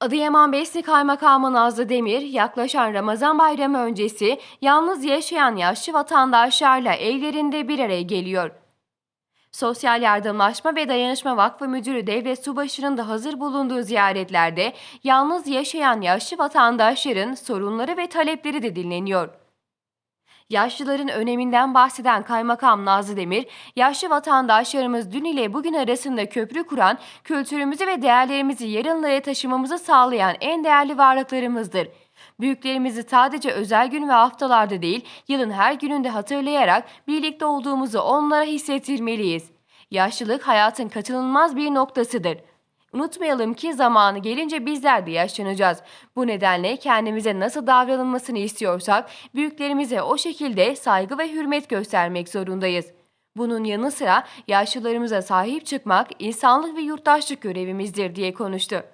Adıyaman Besni Kaymakamı Nazlı Demir, yaklaşan Ramazan bayramı öncesi yalnız yaşayan yaşlı vatandaşlarla evlerinde bir araya geliyor. Sosyal Yardımlaşma ve Dayanışma Vakfı Müdürü Devlet Subaşı'nın da hazır bulunduğu ziyaretlerde yalnız yaşayan yaşlı vatandaşların sorunları ve talepleri de dinleniyor. Yaşlıların öneminden bahseden Kaymakam Nazlı Demir, yaşlı vatandaşlarımız dün ile bugün arasında köprü kuran, kültürümüzü ve değerlerimizi yarınlara taşımamızı sağlayan en değerli varlıklarımızdır. Büyüklerimizi sadece özel gün ve haftalarda değil, yılın her gününde hatırlayarak birlikte olduğumuzu onlara hissettirmeliyiz. Yaşlılık hayatın kaçınılmaz bir noktasıdır. Unutmayalım ki zamanı gelince bizler de yaşlanacağız. Bu nedenle kendimize nasıl davranılmasını istiyorsak büyüklerimize o şekilde saygı ve hürmet göstermek zorundayız. Bunun yanı sıra yaşlılarımıza sahip çıkmak insanlık ve yurttaşlık görevimizdir diye konuştu.